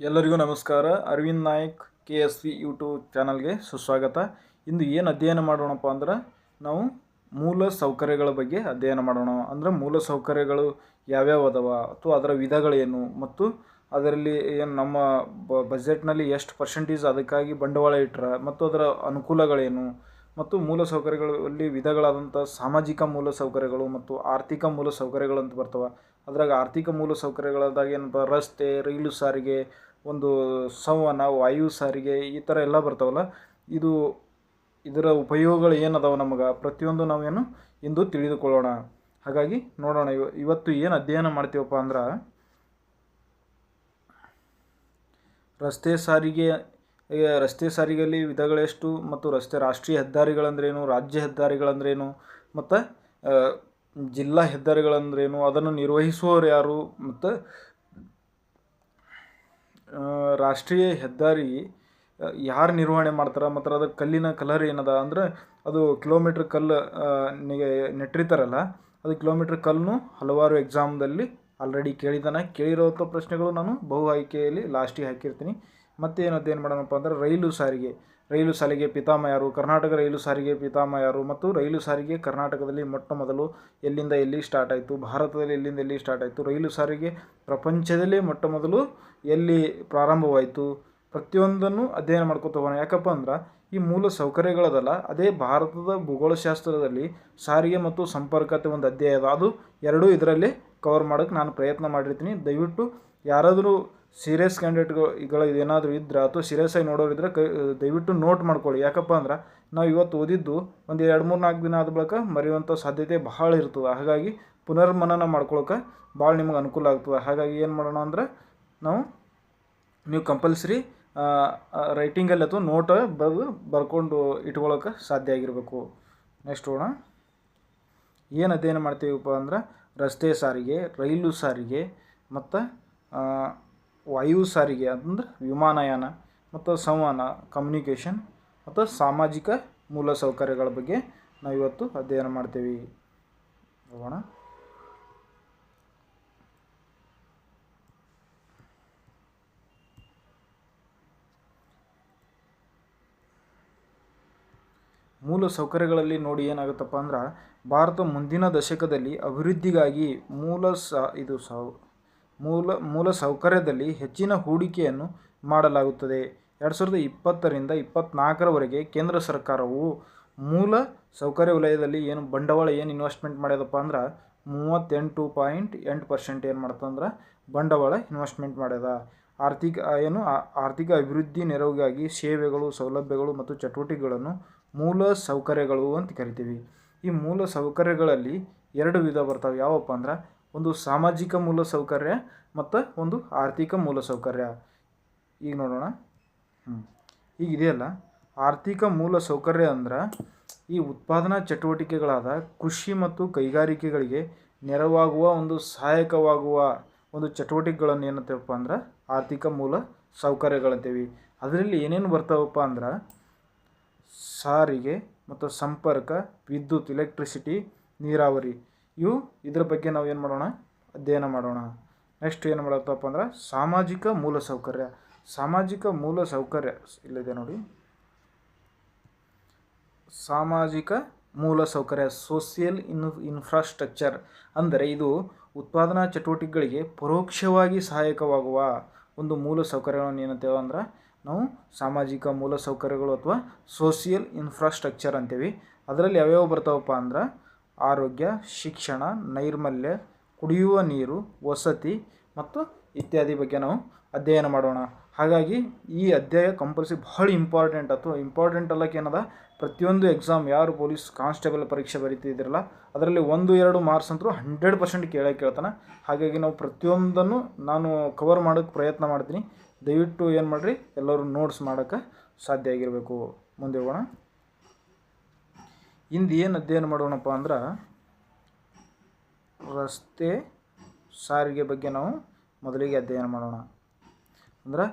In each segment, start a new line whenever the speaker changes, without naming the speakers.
ಎಲ್ಲರಿಗೂ ನಮಸ್ಕಾರ. Arvind Nayak, K S V YouTube ಚಾನಲ್ಗೆ ಸುಸ್ವಾಗತ. ಇಂದು ಏನು ಅಧ್ಯಯನ ಮಾಡೋಣಪ್ಪ ಅಂದ್ರೆ, ನಾವು ಮೂಲ ಸೌಕರ್ಯಗಳ ಬಗ್ಗೆ ಅಧ್ಯಯನ ಮಾಡೋಣ. ಅಂದರೆ ಮೂಲ ಸೌಕರ್ಯಗಳು ಯಾವ್ಯಾವ ಅದಾವ, ಅಥವಾ ಅದರ ವಿಧಗಳೇನು, ಮತ್ತು ಅದರಲ್ಲಿ ಏನು ನಮ್ಮ ಬ ಬಜೆಟ್ನಲ್ಲಿ ಎಷ್ಟು ಪರ್ಸೆಂಟೇಜ್ ಅದಕ್ಕಾಗಿ ಬಂಡವಾಳ ಇಟ್ಟರೆ ಮತ್ತು ಅದರ ಅನುಕೂಲಗಳೇನು, ಮತ್ತು ಮೂಲ ಸೌಕರ್ಯಗಳಲ್ಲಿ ವಿಧಗಳಾದಂಥ ಸಾಮಾಜಿಕ ಮೂಲ ಸೌಕರ್ಯಗಳು, ಮತ್ತು ಆರ್ಥಿಕ ಮೂಲ ಸೌಕರ್ಯಗಳು ಅಂತ ಬರ್ತವೆ. ಅದ್ರಾಗ ಆರ್ಥಿಕ ಮೂಲ ಸೌಕರ್ಯಗಳಾದಾಗ ಏನಪ್ಪ ರಸ್ತೆ, ರೈಲು ಸಾರಿಗೆ, ಒಂದು ಸಂವಹನ, ವಾಯು ಸಾರಿಗೆ ಈ ಥರ ಎಲ್ಲ ಬರ್ತಾವಲ್ಲ, ಇದು ಇದರ ಉಪಯೋಗಗಳು ಏನದಾವ ನಮಗೆ? ಪ್ರತಿಯೊಂದು ನಾವೇನು ಇಂದು ತಿಳಿದುಕೊಳ್ಳೋಣ. ಹಾಗಾಗಿ ನೋಡೋಣ, ಇವ ಇವತ್ತು ಏನು ಅಧ್ಯಯನ ಮಾಡ್ತೀವಪ್ಪ ಅಂದ್ರೆ, ರಸ್ತೆ ಸಾರಿಗೆ ರಸ್ತೆ ಸಾರಿಗೆಯಲ್ಲಿ ವಿಧಗಳೆಷ್ಟು ಮತ್ತು ರಸ್ತೆ ರಾಷ್ಟ್ರೀಯ ಹೆದ್ದಾರಿಗಳಂದ್ರೇನು, ರಾಜ್ಯ ಹೆದ್ದಾರಿಗಳಂದ್ರೇನು, ಮತ್ತು ಜಿಲ್ಲಾ ಹೆದ್ದಾರಿಗಳಂದ್ರೇನು? ಅದನ್ನು ನಿರ್ವಹಿಸುವವರು ಯಾರು? ಮತ್ತು ರಾಷ್ಟ್ರೀಯ ಹೆದ್ದಾರಿ ಯಾರು ನಿರ್ವಹಣೆ ಮಾಡ್ತಾರೆ? ಮತ್ತು ಅದ್ರ ಕಲ್ಲಿನ ಕಲರ್ ಏನದ? ಅಂದ್ರೆ, ಅದು ಕಿಲೋಮೀಟ್ರ್ ಕಲ್ಲು ನೆಟ್ಟಿರ್ತಾರಲ್ಲ, ಅದು ಕಿಲೋಮೀಟ್ರ್ ಕಲ್ಲನ್ನು ಹಲವಾರು ಎಕ್ಸಾಮ್ದಲ್ಲಿ ಆಲ್ರೆಡಿ ಕೇಳಿದ್ದಾನೆ. ಕೇಳಿರೋಂಥ ಪ್ರಶ್ನೆಗಳು ನಾನು ಬಹು ಆಯ್ಕೆಯಲ್ಲಿ ಲಾಸ್ಟಿಗೆ ಹಾಕಿರ್ತೀನಿ. ಮತ್ತೇನು ಏನು ಮಾಡೋಣಪ್ಪ ಅಂದ್ರೆ ರೈಲು ಸಾರಿಗೆ. ರೈಲು ಸಾರಿಗೆ ಪಿತಾಮಹ ಯಾರು ಕರ್ನಾಟಕ ರೈಲು ಸಾರಿಗೆ ಪಿತಾಮಹ ಯಾರು ಮತ್ತು ರೈಲು ಸಾರಿಗೆ ಕರ್ನಾಟಕದಲ್ಲಿ ಮೊಟ್ಟ ಮೊದಲು ಎಲ್ಲಿಂದ ಎಲ್ಲಿ ಸ್ಟಾರ್ಟ್ ಆಯಿತು? ಭಾರತದಲ್ಲಿ ಎಲ್ಲಿಂದ ಎಲ್ಲಿ ಸ್ಟಾರ್ಟ್ ಆಯಿತು? ರೈಲು ಸಾರಿಗೆ ಪ್ರಪಂಚದಲ್ಲೇ ಮೊಟ್ಟ ಮೊದಲು ಎಲ್ಲಿ ಪ್ರಾರಂಭವಾಯಿತು? ಪ್ರತಿಯೊಂದನ್ನು ಅಧ್ಯಯನ ಮಾಡ್ಕೊತ ಹೋಗೋಣ. ಯಾಕಪ್ಪ ಅಂದ್ರೆ, ಈ ಮೂಲ ಸೌಕರ್ಯಗಳದಲ್ಲ, ಅದೇ ಭಾರತದ ಭೂಗೋಳಶಾಸ್ತ್ರದಲ್ಲಿ ಸಾರಿಗೆ ಮತ್ತು ಸಂಪರ್ಕತೆ ಒಂದು ಅಧ್ಯಾಯ ಅದ. ಅದು ಎರಡೂ ಇದರಲ್ಲಿ ಕವರ್ ಮಾಡೋಕ್ಕೆ ನಾನು ಪ್ರಯತ್ನ ಮಾಡಿರ್ತೀನಿ. ದಯವಿಟ್ಟು ಯಾರಾದರೂ ಸೀರಿಯಸ್ ಕ್ಯಾಂಡಿಡೇಟ್ಗಳು ಇದೇನಾದರೂ ಇದ್ದರೆ ಅಥವಾ ಸೀರಿಯಸ್ ಆಗಿ ನೋಡೋರು ಇದ್ದರೆ ಕೈ, ದಯವಿಟ್ಟು ನೋಟ್ ಮಾಡ್ಕೊಳ್ಳಿ. ಯಾಕಪ್ಪ ಅಂದ್ರೆ ನಾವು ಇವತ್ತು ಓದಿದ್ದು ಒಂದು ಎರಡು ಮೂರು ನಾಲ್ಕು ದಿನ ಆದ ಬಳಿಕ ಮರೆಯುವಂಥ ಸಾಧ್ಯತೆ ಬಹಳ ಇರ್ತದೆ. ಹಾಗಾಗಿ ಪುನರ್ಮನನ ಮಾಡ್ಕೊಳಕ್ಕೆ ಭಾಳ ನಿಮ್ಗೆ ಅನುಕೂಲ ಆಗ್ತದೆ. ಹಾಗಾಗಿ ಏನು ಮಾಡೋಣ ಅಂದ್ರೆ ನಾವು ನೀವು ಕಂಪಲ್ಸರಿ ರೈಟಿಂಗಲ್ಲಿ ಅಥವಾ ನೋಟ ಬರೆದು ಬರ್ಕೊಂಡು ಇಟ್ಕೊಳ್ಳೋಕೆ ಸಾಧ್ಯ ಆಗಿರಬೇಕು. ನೆಕ್ಸ್ಟ್ ಹೋಗೋಣ ಏನು ಅಧ್ಯಯನ ಮಾಡ್ತೀವಪ್ಪ ಅಂದ್ರೆ ರಸ್ತೆ ಸಾರಿಗೆ, ರೈಲು ಸಾರಿಗೆ ಮತ್ತು ವಾಯು ಸಾರಿಗೆ ಅಂದ್ರೆ ವಿಮಾನಯಾನ, ಮತ್ತು ಸಂವಹನ ಕಮ್ಯುನಿಕೇಷನ್ ಮತ್ತು ಸಾಮಾಜಿಕ ಮೂಲಸೌಕರ್ಯಗಳ ಬಗ್ಗೆ ನಾವು ಇವತ್ತು ಅಧ್ಯಯನ ಮಾಡ್ತೀವಿ. ನೋಡೋಣ. ಮೂಲ ಸೌಕರ್ಯಗಳಲ್ಲಿ ನೋಡಿ ಏನಾಗುತ್ತಪ್ಪ ಅಂದ್ರೆ ಭಾರತ ಮುಂದಿನ ದಶಕದಲ್ಲಿ ಅಭಿವೃದ್ಧಿಗಾಗಿ ಮೂಲ ಸ ಇದು ಸೌ ಮೂಲ ಮೂಲ ಸೌಕರ್ಯದಲ್ಲಿ ಹೆಚ್ಚಿನ ಹೂಡಿಕೆಯನ್ನು ಮಾಡಲಾಗುತ್ತದೆ. ಎರಡು ಸಾವಿರದ ಇಪ್ಪತ್ತರಿಂದ ಇಪ್ಪತ್ತ್ನಾಲ್ಕರವರೆಗೆ ಕೇಂದ್ರ ಸರ್ಕಾರವು ಮೂಲ ಸೌಕರ್ಯ ವಲಯದಲ್ಲಿ ಏನು ಬಂಡವಾಳ ಏನು ಇನ್ವೆಸ್ಟ್ಮೆಂಟ್ ಮಾಡ್ಯದಪ್ಪ ಅಂದ್ರೆ ಮೂವತ್ತೆಂಟು ಪಾಯಿಂಟ್ ಎಂಟು ಪರ್ಸೆಂಟ್ ಏನು ಮಾಡ್ತಂದ್ರೆ ಬಂಡವಾಳ ಇನ್ವೆಸ್ಟ್ಮೆಂಟ್ ಮಾಡ್ಯದ. ಆರ್ಥಿಕ, ಏನು ಆರ್ಥಿಕ ಅಭಿವೃದ್ಧಿ ನೆರವಿಗಾಗಿ ಸೇವೆಗಳು, ಸೌಲಭ್ಯಗಳು ಮತ್ತು ಚಟುವಟಿಕೆಗಳನ್ನು ಮೂಲ ಸೌಕರ್ಯಗಳು ಅಂತ ಕರಿತೀವಿ. ಈ ಮೂಲ ಸೌಕರ್ಯಗಳಲ್ಲಿ ಎರಡು ವಿಧ ಬರ್ತವೆ. ಯಾವಪ್ಪ ಅಂದ್ರೆ ಒಂದು ಸಾಮಾಜಿಕ ಮೂಲ ಸೌಕರ್ಯ ಮತ್ತು ಒಂದು ಆರ್ಥಿಕ ಮೂಲ ಸೌಕರ್ಯ. ಈಗ ನೋಡೋಣ. ಹ್ಞೂ ಈಗ ಇದೆಯಲ್ಲ ಆರ್ಥಿಕ ಮೂಲ ಸೌಕರ್ಯ ಅಂದ್ರೆ ಈ ಉತ್ಪಾದನಾ ಚಟುವಟಿಕೆಗಳಾದ ಕೃಷಿ ಮತ್ತು ಕೈಗಾರಿಕೆಗಳಿಗೆ ನೆರವಾಗುವ ಒಂದು ಸಹಾಯಕವಾಗುವ ಒಂದು ಚಟುವಟಿಕೆಗಳನ್ನು ಏನಂತೇವಪ್ಪ ಅಂದ್ರೆ ಆರ್ಥಿಕ ಮೂಲ ಸೌಕರ್ಯಗಳಂತೀವಿ. ಅದರಲ್ಲಿ ಏನೇನು ಬರ್ತಾವಪ್ಪ ಅಂದ್ರೆ ಸಾರಿಗೆ ಮತ್ತು ಸಂಪರ್ಕ, ವಿದ್ಯುತ್ ಎಲೆಕ್ಟ್ರಿಸಿಟಿ ನೀರಾವರಿ. ಇವು ಇದ್ರ ಬಗ್ಗೆ ನಾವು ಏನು ಮಾಡೋಣ? ಅಧ್ಯಯನ ಮಾಡೋಣ. ನೆಕ್ಸ್ಟ್ ಏನು ಮಾಡತ್ತಪ್ಪ ಅಂದ್ರೆ ಸಾಮಾಜಿಕ ಮೂಲ ಸೌಕರ್ಯ. ಸಾಮಾಜಿಕ ಮೂಲ ಸೌಕರ್ಯ ಇಲ್ಲಿದೆ ನೋಡಿ. ಸಾಮಾಜಿಕ ಮೂಲ ಸೌಕರ್ಯ ಸೋಷಿಯಲ್ ಇನ್ ಇನ್ಫ್ರಾಸ್ಟ್ರಕ್ಚರ್ ಅಂದರೆ ಇದು ಉತ್ಪಾದನಾ ಚಟುವಟಿಕೆಗಳಿಗೆ ಪರೋಕ್ಷವಾಗಿ ಸಹಾಯಕವಾಗುವ ಒಂದು ಮೂಲ ಸೌಕರ್ಯಗಳನ್ನು ಏನಂತೇವೆ ಅಂದ್ರೆ ನಾವು ಸಾಮಾಜಿಕ ಮೂಲ ಸೌಕರ್ಯಗಳು ಅಥವಾ ಸೋಷಿಯಲ್ ಇನ್ಫ್ರಾಸ್ಟ್ರಕ್ಚರ್ ಅಂತೀವಿ. ಅದರಲ್ಲಿ ಯಾವ್ಯಾವ ಬರ್ತಾವಪ್ಪ ಅಂದ್ರೆ ಆರೋಗ್ಯ, ಶಿಕ್ಷಣ, ನೈರ್ಮಲ್ಯ, ಕುಡಿಯುವ ನೀರು, ವಸತಿ ಮತ್ತು ಇತ್ಯಾದಿ ಬಗ್ಗೆ ನಾವು ಅಧ್ಯಯನ ಮಾಡೋಣ. ಹಾಗಾಗಿ ಈ ಅಧ್ಯಾಯ ಕಂಪಲ್ಸರಿ ಭಾಳ ಇಂಪಾರ್ಟೆಂಟ್ ಅಥವಾ ಇಂಪಾರ್ಟೆಂಟ್ ಅಲ್ಲಕ್ಕೆ ಏನದ? ಪ್ರತಿಯೊಂದು ಎಕ್ಸಾಮ್ ಯಾರು ಪೊಲೀಸ್ ಕಾನ್ಸ್ಟೇಬಲ್ ಪರೀಕ್ಷೆ ಬರೀತಿದ್ರಲ್ಲ ಅದರಲ್ಲಿ ಒಂದು, ಎರಡು ಮಾರ್ಕ್ಸ್ ಅಂತೂ ಹಂಡ್ರೆಡ್ ಪರ್ಸೆಂಟ್ ಕೇಳೋಕೆ ಕೇಳ್ತಾನೆ. ಹಾಗಾಗಿ ನಾವು ಪ್ರತಿಯೊಂದನ್ನು ನಾನು ಕವರ್ ಮಾಡೋಕ್ಕೆ ಪ್ರಯತ್ನ ಮಾಡ್ತೀನಿ. ದಯವಿಟ್ಟು ಏನು ಮಾಡಿರಿ? ಎಲ್ಲರೂ ನೋಟ್ಸ್ ಮಾಡೋಕ್ಕೆ ಸಾಧ್ಯ ಆಗಿರಬೇಕು. ಮುಂದೆ ಹೋಗೋಣ. ಇಂದು ಏನು ಅಧ್ಯಯನ ಮಾಡೋಣಪ್ಪ ಅಂದ್ರೆ ರಸ್ತೆ ಸಾರಿಗೆ ಬಗ್ಗೆ ನಾವು ಮೊದಲಿಗೆ ಅಧ್ಯಯನ ಮಾಡೋಣ. ಅಂದ್ರೆ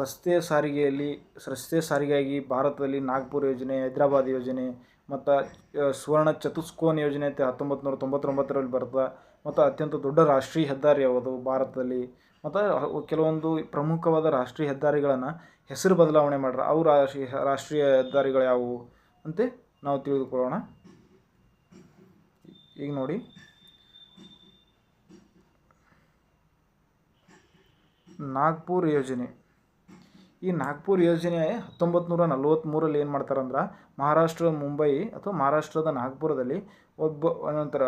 ರಸ್ತೆ ಸಾರಿಗೆಯಲ್ಲಿ, ರಸ್ತೆ ಸಾರಿಗೆಯಾಗಿ ಭಾರತದಲ್ಲಿ ನಾಗ್ಪುರ್ ಯೋಜನೆ, ಹೈದರಾಬಾದ್ ಯೋಜನೆ, ಮತ್ತು ಸುವರ್ಣ ಚತುಸ್ಕೋನ್ ಯೋಜನೆ ಅಂತ ಹತ್ತೊಂಬತ್ತು ನೂರ ತೊಂಬತ್ತೊಂಬತ್ತರಲ್ಲಿ ಬರ್ತದೆ. ಮತ್ತು ಅತ್ಯಂತ ದೊಡ್ಡ ರಾಷ್ಟ್ರೀಯ ಹೆದ್ದಾರಿ ಯಾವುದು ಭಾರತದಲ್ಲಿ. ಮತ್ತು ಕೆಲವೊಂದು ಪ್ರಮುಖವಾದ ರಾಷ್ಟ್ರೀಯ ಹೆದ್ದಾರಿಗಳನ್ನು ಹೆಸರು ಬದಲಾವಣೆ ಮಾಡ್ರ, ಅವು ರಾಷ್ಟ್ರೀಯ ರಾಷ್ಟ್ರೀಯ ಹೆದ್ದಾರಿಗಳು ಯಾವುವು? ಅಂತ ನಾವು ತಿಳಿದುಕೊಳ್ಳೋಣ. ಈಗ ನೋಡಿ. ನಾಗ್ಪುರ್ ಯೋಜನೆ. ಈ ನಾಗ್ಪುರ್ ಯೋಜನೆ ಹತ್ತೊಂಬತ್ತು ನೂರ ನಲ್ವತ್ತ್ಮೂರಲ್ಲಿ ಏನು ಮಾಡ್ತಾರಂದ್ರೆ ಮಹಾರಾಷ್ಟ್ರ, ಮುಂಬೈ ಅಥವಾ ಮಹಾರಾಷ್ಟ್ರದ ನಾಗ್ಪುರದಲ್ಲಿ ಒಬ್ಬ ಒಂದೊಂಥರ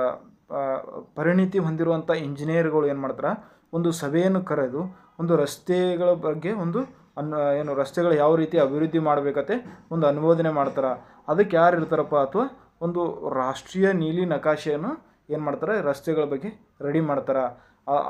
ಪರಿಣಿತಿ ಹೊಂದಿರುವಂಥ ಇಂಜಿನಿಯರ್ಗಳು ಏನು ಮಾಡ್ತಾರೆ, ಒಂದು ಸಭೆಯನ್ನು ಕರೆದು, ಒಂದು ರಸ್ತೆಗಳ ಬಗ್ಗೆ ಒಂದು ಅನ್, ಏನು ರಸ್ತೆಗಳು ಯಾವ ರೀತಿ ಅಭಿವೃದ್ಧಿ ಮಾಡಬೇಕತ್ತೆ ಒಂದು ಅನುಮೋದನೆ ಮಾಡ್ತಾರೆ. ಅದಕ್ಕೆ ಯಾರು ಇರ್ತಾರಪ್ಪ ಅಥವಾ ಒಂದು ರಾಷ್ಟ್ರೀಯ ನೀಲಿ ನಕಾಶೆಯನ್ನು ಏನು ಮಾಡ್ತಾರೆ? ರಸ್ತೆಗಳ ಬಗ್ಗೆ ರೆಡಿ ಮಾಡ್ತಾರೆ.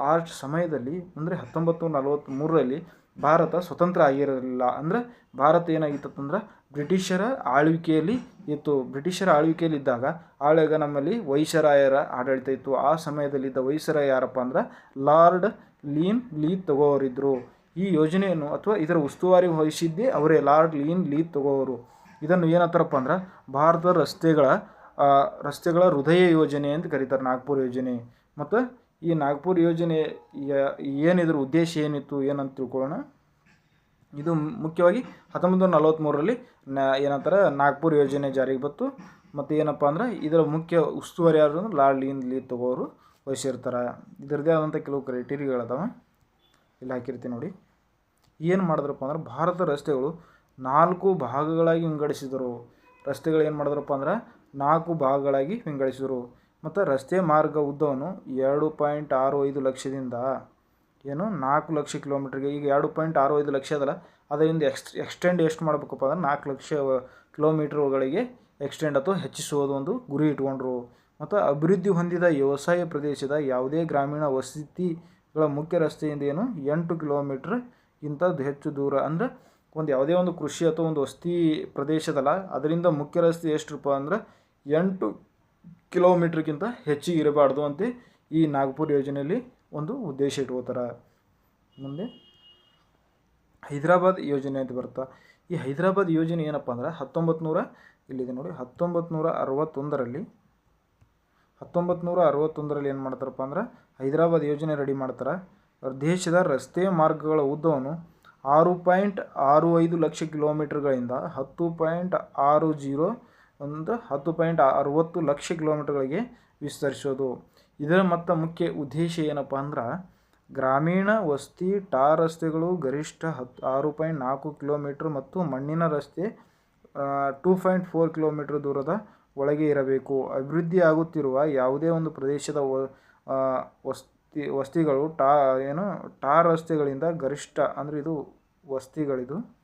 ಆ ಸಮಯದಲ್ಲಿ ಅಂದರೆ ಹತ್ತೊಂಬತ್ತು ನಲವತ್ತ್ಮೂರರಲ್ಲಿ ಭಾರತ ಸ್ವತಂತ್ರ ಆಗಿರಲಿಲ್ಲ. ಅಂದರೆ ಭಾರತ ಏನಾಗಿತ್ತಂದ್ರೆ ಬ್ರಿಟಿಷರ ಆಳ್ವಿಕೆಯಲ್ಲಿ ಇತ್ತು. ಬ್ರಿಟಿಷರ ಆಳ್ವಿಕೆಯಲ್ಲಿ ಇದ್ದಾಗ ಆಳಾಗ ನಮ್ಮಲ್ಲಿ ವೈಸರಾಯರ ಆಡಳಿತ ಇತ್ತು. ಆ ಸಮಯದಲ್ಲಿದ್ದ ವೈಸರಾಯ ಯಾರಪ್ಪ ಅಂದ್ರೆ ಲಾರ್ಡ್ ಲೀನ್ ಲೀ ತಗೋವರಿದ್ದರು ಈ ಯೋಜನೆಯನ್ನು ಅಥವಾ ಇದರ ಉಸ್ತುವಾರಿ ವಹಿಸಿದ್ದೇ ಅವರೇ ಲಾರ್ಡ್ ಲೀನ್ ಲೀ ತಗೋವರು. ಇದನ್ನು ಏನಂತಾರಪ್ಪ ಅಂದ್ರೆ ಭಾರತದ ರಸ್ತೆಗಳ ರಸ್ತೆಗಳ ಹೃದಯ ಯೋಜನೆ ಅಂತ ಕರೀತಾರೆ, ನಾಗ್ಪುರ ಯೋಜನೆ. ಮತ್ತು ಈ ನಾಗ್ಪುರ ಯೋಜನೆ ಏನಿದ್ರ ಉದ್ದೇಶ ಏನಿತ್ತು ಏನಂತ ತಿಳ್ಕೊಳ್ಳೋಣ. ಇದು ಮುಖ್ಯವಾಗಿ ಹತ್ತೊಂಬತ್ತು ನೂರ ನಲವತ್ತ್ಮೂರರಲ್ಲಿ ನ, ಏನಂತಾರೆ, ನಾಗ್ಪುರ್ ಯೋಜನೆ ಜಾರಿಗೆ ಬಂತು. ಮತ್ತು ಏನಪ್ಪ ಅಂದ್ರೆ ಇದರ ಮುಖ್ಯ ಉಸ್ತುವಾರಿ ಯಾರು ಅಂದ್ರೆ ಲಾಲ್ ಲೀನ್ ಲೀ ತಗೋರು ವಹಿಸಿರ್ತಾರೆ. ಇದರದೇ ಆದಂಥ ಕೆಲವು ಕ್ರೈಟೀರಿಯಾಗಳದಾವೆ ಇಲ್ಲಿ ಹಾಕಿರ್ತೀನಿ ನೋಡಿ. ಏನು ಮಾಡಿದ್ರಪ್ಪ ಅಂದ್ರೆ ಭಾರತ ರಸ್ತೆಗಳು ನಾಲ್ಕು ಭಾಗಗಳಾಗಿ ವಿಂಗಡಿಸಿದರು. ರಸ್ತೆಗಳು ಏನು ಮಾಡಿದ್ರಪ್ಪ ಅಂದ್ರೆ ನಾಲ್ಕು ಭಾಗಗಳಾಗಿ ವಿಂಗಡಿಸಿದರು. ಮತ್ತು ರಸ್ತೆ ಮಾರ್ಗ ಉದ್ದವನ್ನು ಎರಡು ಪಾಯಿಂಟ್ ಆರು ಐದು ಲಕ್ಷದಿಂದ ಏನು ನಾಲ್ಕು ಲಕ್ಷ ಕಿಲೋಮೀಟ್ರಿಗೆ. ಈಗ ಎರಡು ಪಾಯಿಂಟ್ ಆರು ಐದು ಲಕ್ಷ ಅದಲ್ಲ, ಅದರಿಂದ ಎಕ್ಸ್, ಎಕ್ಸ್ಟೆಂಡ್ ಎಷ್ಟು ಮಾಡಬೇಕಪ್ಪ ಅಂದ್ರೆ ನಾಲ್ಕು ಲಕ್ಷ ಕಿಲೋಮೀಟ್ರ್ಗಳಿಗೆ ಎಕ್ಸ್ಟೆಂಡ್ ಅಥವಾ ಹೆಚ್ಚಿಸುವುದು ಒಂದು ಗುರಿ ಇಟ್ಕೊಂಡ್ರು. ಮತ್ತು ಅಭಿವೃದ್ಧಿ ಹೊಂದಿದ ವ್ಯವಸಾಯ ಪ್ರದೇಶದ ಯಾವುದೇ ಗ್ರಾಮೀಣ ವಸತಿಗಳ ಮುಖ್ಯ ರಸ್ತೆಯಿಂದ ಏನು ಎಂಟು ಕಿಲೋಮೀಟ್ರ್ ಇಂಥದ್ದು ಹೆಚ್ಚು ದೂರ. ಅಂದರೆ ಒಂದು ಯಾವುದೇ ಒಂದು ಕೃಷಿ ಅಥವಾ ಒಂದು ವಸ್ತಿ ಪ್ರದೇಶದಲ್ಲ, ಅದರಿಂದ ಮುಖ್ಯ ರಸ್ತೆ ಎಷ್ಟುಪ್ಪ ಅಂದ್ರೆ ಎಂಟು ಕಿಲೋಮೀಟ್ರ್ಗಿಂತ ಹೆಚ್ಚಿಗೆ ಇರಬಾರ್ದು ಅಂತ ಈ ನಾಗ್ಪುರ್ ಯೋಜನೆಯಲ್ಲಿ ಒಂದು ಉದ್ದೇಶ ಇಟ್ಕೋತಾರೆ. ಮುಂದೆ ಹೈದರಾಬಾದ್ ಯೋಜನೆ ಅಂತ ಬರುತ್ತಾ? ಈ ಹೈದರಾಬಾದ್ ಯೋಜನೆ ಏನಪ್ಪ ಅಂದ್ರೆ ಹತ್ತೊಂಬತ್ತು ನೂರ ಇಲ್ಲಿದೆ ನೋಡಿ ಹತ್ತೊಂಬತ್ತು ನೂರ ಅರವತ್ತೊಂದರಲ್ಲಿ ಹತ್ತೊಂಬತ್ತು ನೂರ ಅರವತ್ತೊಂದರಲ್ಲಿ ಏನು ಮಾಡ್ತಾರಪ್ಪ ಅಂದ್ರೆ ಹೈದರಾಬಾದ್ ಯೋಜನೆ ರೆಡಿ ಮಾಡ್ತಾರೆ. ದೇಶದ ರಸ್ತೆ ಮಾರ್ಗಗಳ ಉದ್ದವನ್ನು ಆರು ಪಾಯಿಂಟ್ ಆರು ಐದು ಲಕ್ಷ ಕಿಲೋಮೀಟ್ರ್ಗಳಿಂದ ಹತ್ತು ಪಾಯಿಂಟ್ ಆರು ಜೀರೋ ಒಂದು ಹತ್ತು ಪಾಯಿಂಟ್ ಅರುವತ್ತು ಲಕ್ಷ ಕಿಲೋಮೀಟ್ರ್ಗಳಿಗೆ ವಿಸ್ತರಿಸೋದು. ಇದರ ಮತ್ತು ಮುಖ್ಯ ಉದ್ದೇಶ ಏನಪ್ಪ ಅಂದ್ರೆ ಗ್ರಾಮೀಣ ವಸ್ತಿ ಟಾರ್ ರಸ್ತೆಗಳು ಗರಿಷ್ಠ ಹತ್ತು ಆರು ಪಾಯಿಂಟ್ ನಾಲ್ಕು ಕಿಲೋಮೀಟ್ರ್ ಮತ್ತು ಮಣ್ಣಿನ ರಸ್ತೆ ಟೂ ಪಾಯಿಂಟ್ ಫೋರ್ ಕಿಲೋಮೀಟ್ರ್ ದೂರದ ಒಳಗೆ ಇರಬೇಕು. ಅಭಿವೃದ್ಧಿ ಆಗುತ್ತಿರುವ ಯಾವುದೇ ಒಂದು ಪ್ರದೇಶದ ವ ಆ, ವಸ್ತಿ ವಸ್ತಿಗಳು ಟಾ, ಏನು, ಟಾರ್ ರಸ್ತೆಗಳಿಂದ ಗರಿಷ್ಠ, ಅಂದರೆ ಇದು ವಸ್ತಿಗಳಿದು